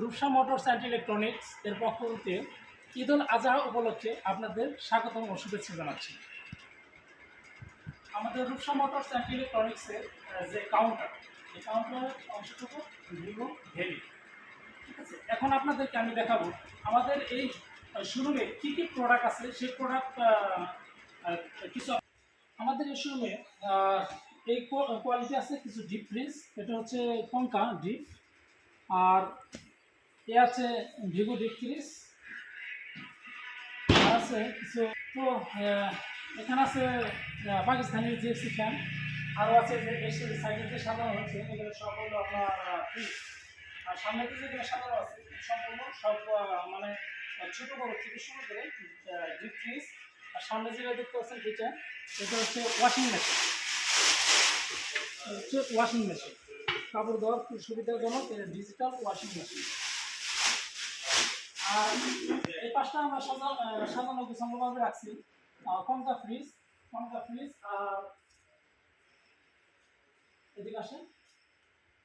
Rupsa motors and electronics এর পক্ষ হতে ঈদ উল আজহা উপলক্ষে আপনাদের স্বাগতম ও শুভেচ্ছা জানাচ্ছি। আমাদের রূপসা মোটরস অ্যান্ড ইলেকট্রনিক্সের যে কাউন্টার এই কাউন্টারের অংশটুকু ভিভো হেভি ঠিক আছে? এখন আপনাদেরকে আমি দেখাবো আমাদের এই শোরুমে কী কী প্রোডাক্ট আছে, সেই প্রোডাক্ট কিছু আমাদের এই শোরুমে এই কোয়ালিটি আছে কিছু ডিপ ফ্রিজ এটা হচ্ছে কঙ্কা ডিপ আর এ আছে ভিভো ডিপ আছে কিছু, তো এখানে আছে পাকিস্তানি জিএফসি ফ্যান আরও আছে যে এসে সাইডে যে সাজানো হচ্ছে এগুলো সব আপনার ফ্রিজ আর সামনে যে যেগুলো সাজানো আছে, সম্পূর্ণ সব মানে ছোট বড় থেকে শুরু করে ডিপ ফ্রিজ আর সামনে যেটা দেখতে পাচ্ছেন যেটা এটা হচ্ছে ওয়াশিং মেশিন হচ্ছে ওয়াশিং মেশিন কাপড় খুব সুবিধাজনক ডিজিটাল ওয়াশিং মেশিন আর এই পাশটা আমরা সাজানো রাখছি। কনকা ফ্রিজ কনকা ফ্রিজ, আর এদিকে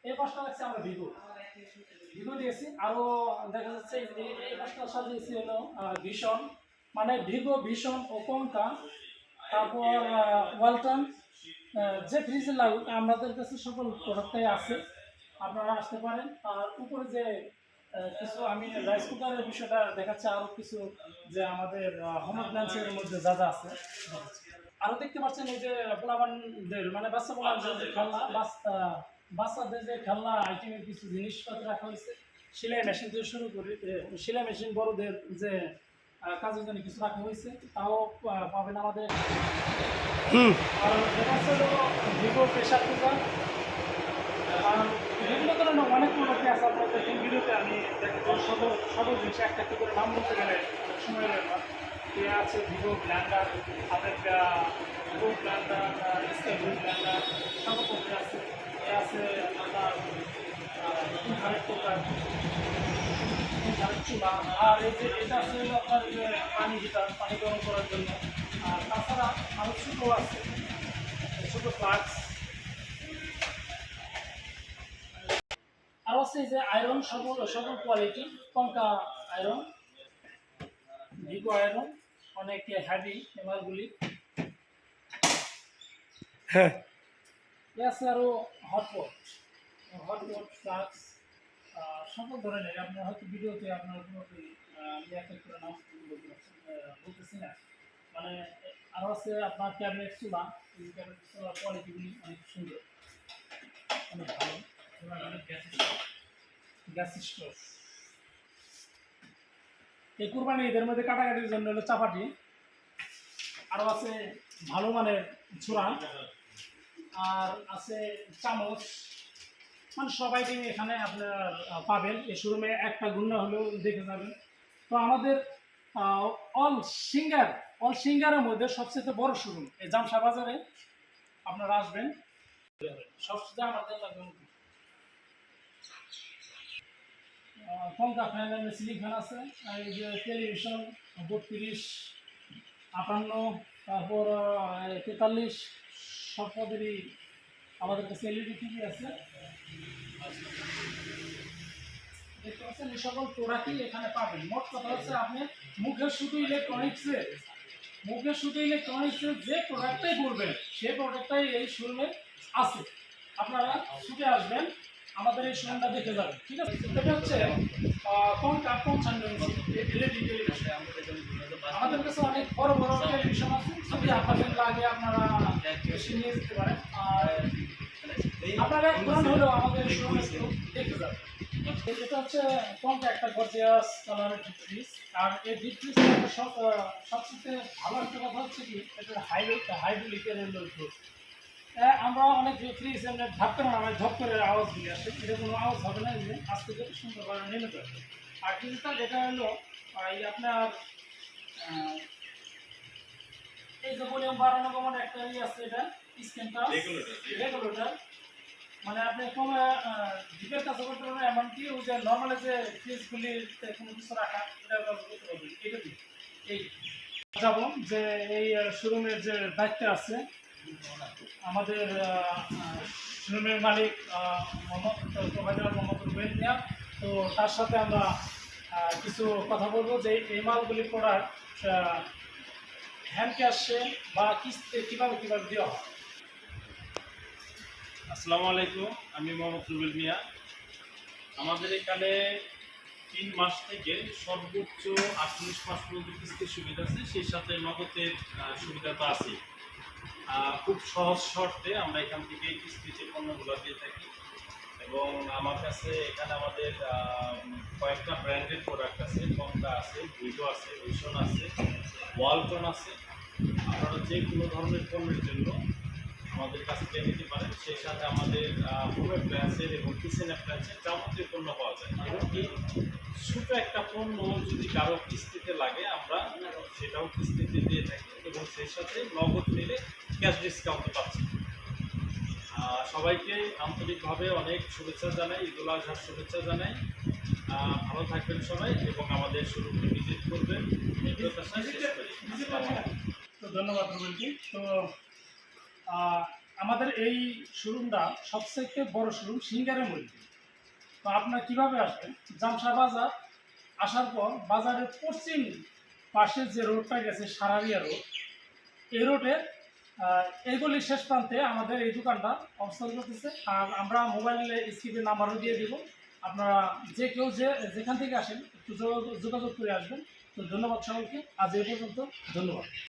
এই পাশটা রাখছি আমরা দিয়েছি আরও দেখা যাচ্ছে এই পাশটা সাজিয়েছি হলো ভীষণ মানে ভিভো ভীষণ ও কনকা তারপর ওয়ালটন যে ফ্রিজে লাগুক, আমাদের কাছে সকল প্রোডাক্টটাই আছে। আপনারা আসতে পারেন। আর উপরে যে কিছু আমি রাইস কুকারের বিষয়টা দেখাচ্ছি আরও কিছু যে আমাদের হোম অ্যাপ্লায়েন্সের মধ্যে যা যা আছে। আরও দেখতে পাচ্ছেন এই যে পোলাবানদের মানে বাচ্চা পোলাবানদের যে খেলনা বাচ্চা বাচ্চাদের যে খেলনা আইটেমের কিছু জিনিসপত্র রাখা হয়েছে। সেলাই মেশিন থেকে শুরু করে সেলাই মেশিন বড়দের যে কাজের জন্য কিছু রাখা হয়েছে তাও পাবেন আমাদের আর এটা হচ্ছে প্রেশার কুকার আর বিভিন্ন ধরনের অনেক প্রোডাক্ট আছে আপনাদের এই আমি সব সব জিনিস একটা একটা করে নাম বলতে গেলে সময় ব্যাপার এ আছে ভিভো ব্ল্যান্ডার আপনার ভিভো ব্ল্যান্ডার স্কেল ব্ল্যান্ডার সব প্রোডাক্ট আছে, এ আছে আপনার হারের কুকার চুলা। আর এই যে, এটা আছে আপনার পানি হিটার পানি গরম করার জন্য। আর তাছাড়া আরও ছোটো আছে, ছোটো ফ্লাক্স আছে যে আয়রন সকল সকল কোয়ালিটি কঙ্কা আয়রন ভিগো আয়রন অনেক হ্যাভি এমারগুলি হ্যাঁ। আছে আরও হটপট হটপট ফ্লাক্স সকল ধরনের। আপনার হয়তো ভিডিওতে আপনার এক করে নাম বলতেছি না। মানে আরও আছে আপনার ক্যাবিনেট চুলা। এই ক্যাবিনেট চুলার কোয়ালিটিগুলি অনেক সুন্দর। অনেক ভালো। এই কুরবানি ঈদের মধ্যে কাটাকাটির জন্য হলো চাপাটি আরও আছে ভালো মানের ছোড়া আর আছে চামচ। মানে সবাইকে এখানে আপনার পাবেন। এই শোরুমে একটা গুণা হলেও দেখে যাবেন। তো আমাদের অল সিঙ্গার, অল সিঙ্গারের মধ্যে সবচেয়ে বড় শোরুম, এই জামশা বাজারে আপনারা আসবেন। সবচেয়ে আমাদের কঙ্কা ফ্যান এর সিলিং ফ্যান আছে, আর এই যে টেলিভিশন বত্রিশ, আটান্ন, তারপর তেতাল্লিশ, সব পদেরই আমাদের কাছে এলইডি টিভি আছে। দেখতে পাচ্ছেন, এই সকল প্রোডাক্টই এখানে পাবেন। মোট কথা হচ্ছে আপনি মুখের শুধু ইলেকট্রনিক্সের মুখের শুধু ইলেকট্রনিক্সের যে প্রোডাক্টটাই বলবেন সেই প্রোডাক্টটাই এই শোরুমে আছে। আপনারা ছুটে আসবেন আমাদের এই শোরুমটা দেখে যাবে। ঠিক আছে? এটা হচ্ছে পঞ্চান্ন ইঞ্চি এলইডি টেলিভিশন আমাদের কাছে অনেক বড় বড় টেলিভিশন আছে। যদি আপনাদের লাগে, আপনারা বেশি নিয়ে যেতে পারেন। আর আপনারা পুরান হলেও আমাদের শোরুমে একটু দেখতে যাবেন। এটা হচ্ছে কোনটা একটা গর্জিয়াস কালারের ডিপ ফ্রিজ আর এই ডিপ ফ্রিজটা সব সবচেয়ে ভালো একটা কথা হচ্ছে কি, এটা হাইড্রোলিক হাইড্রোলিকের লোড আমরা অনেক এমনি ধাপ করে না ঝপ করে আওয়াজ দিয়ে আসে এটা কোনো আওয়াজ হবে না যে আস্তে করে সুন্দরভাবে নেমে যাবে। আর ডিজিটাল এটা হলো এই আপনার এই যে ভলিউম বাড়ানো কমানো একটা ইয়ে আছে এটা স্ক্রিন টাচ রেগুলেটর মানে আপনি কম ডিপের কাছে করতে পারবেন এমনকি ওই যে নর্মালি যে ফ্রিজগুলিতে কোনো কিছু রাখা এটা করতে পারবেন। এটা এই যাব যে এই শোরুমের যে দায়িত্ব আছে আমাদের শোরুমের মালিক মোহাম্মদ মোহাম্মদ রুবেল মিয়া। তো তার সাথে আমরা কিছু কথা বলব যে এই মালগুলি প্রোডাক্ট হ্যান্ড ক্যাশে বা কিস্তিতে কীভাবে কীভাবে দেওয়া হয়। আসসালামু আলাইকুম আমি মোহাম্মদ রুবেল মিয়া। আমাদের এখানে তিন মাস থেকে সর্বোচ্চ আটচল্লিশ মাস পর্যন্ত কিস্তির সুবিধা আছে সেই সাথে নগদের আহ, সুবিধা তো আছে। খুব সহজ শর্তে আমরা এখান থেকে কিস্তিতে পণ্যগুলো দিয়ে থাকি। এবং আমার কাছে এখানে আমাদের কয়েকটা ব্র্যান্ডেড প্রোডাক্ট আছে কমটা আছে, ভিভো আছে ভিশন আছে ওয়ালটন আছে। আপনারা যে কোনো ধরনের পণ্যের জন্য আমাদের কাছ থেকে নিতে পারেন। সেই সাথে আমাদের হোম অ্যাপ্লায়েন্সের এবং কিচেন অ্যাপ্লায়েন্সের যাবতীয় পণ্য পাওয়া যায়। এমনকি ছোটো একটা পণ্য যদি কারও কিস্তিতে লাগে, আমরা সেটাও কিস্তিতে দিয়ে থাকি। এবং সেই সাথে নগদ নিলে ক্যাশ ডিসকাউন্ট পাচ্ছি। সবাইকে আন্তরিকভাবে অনেক শুভেচ্ছা জানাই, ঈদুল আজহার শুভেচ্ছা জানাই। ভালো থাকবেন সবাই এবং আমাদের শুরুকে ভিজিট করবেন। তো ধন্যবাদ রুবেলজি। তো আমাদের এই শোরুমটা সবথেকে বড় শোরুম সিঙ্গারের মধ্যে তো আপনার কীভাবে আসবেন? জামসা বাজার আসার পর বাজারের পশ্চিম পাশে যে রোডটা গেছে সারারিয়া রোড, এই রোডে এইগুলির শেষ প্রান্তে আমাদের এই দোকানটা অবস্থান করতেছে। আর আমরা মোবাইলে স্ক্রিপের নাম্বারও দিয়ে দিব। আপনারা যে কেউ যে যেখান থেকে আসেন, একটু যোগাযোগ যোগাযোগ করে আসবেন। তো ধন্যবাদ সকলকে। আজ এই পর্যন্ত ধন্যবাদ।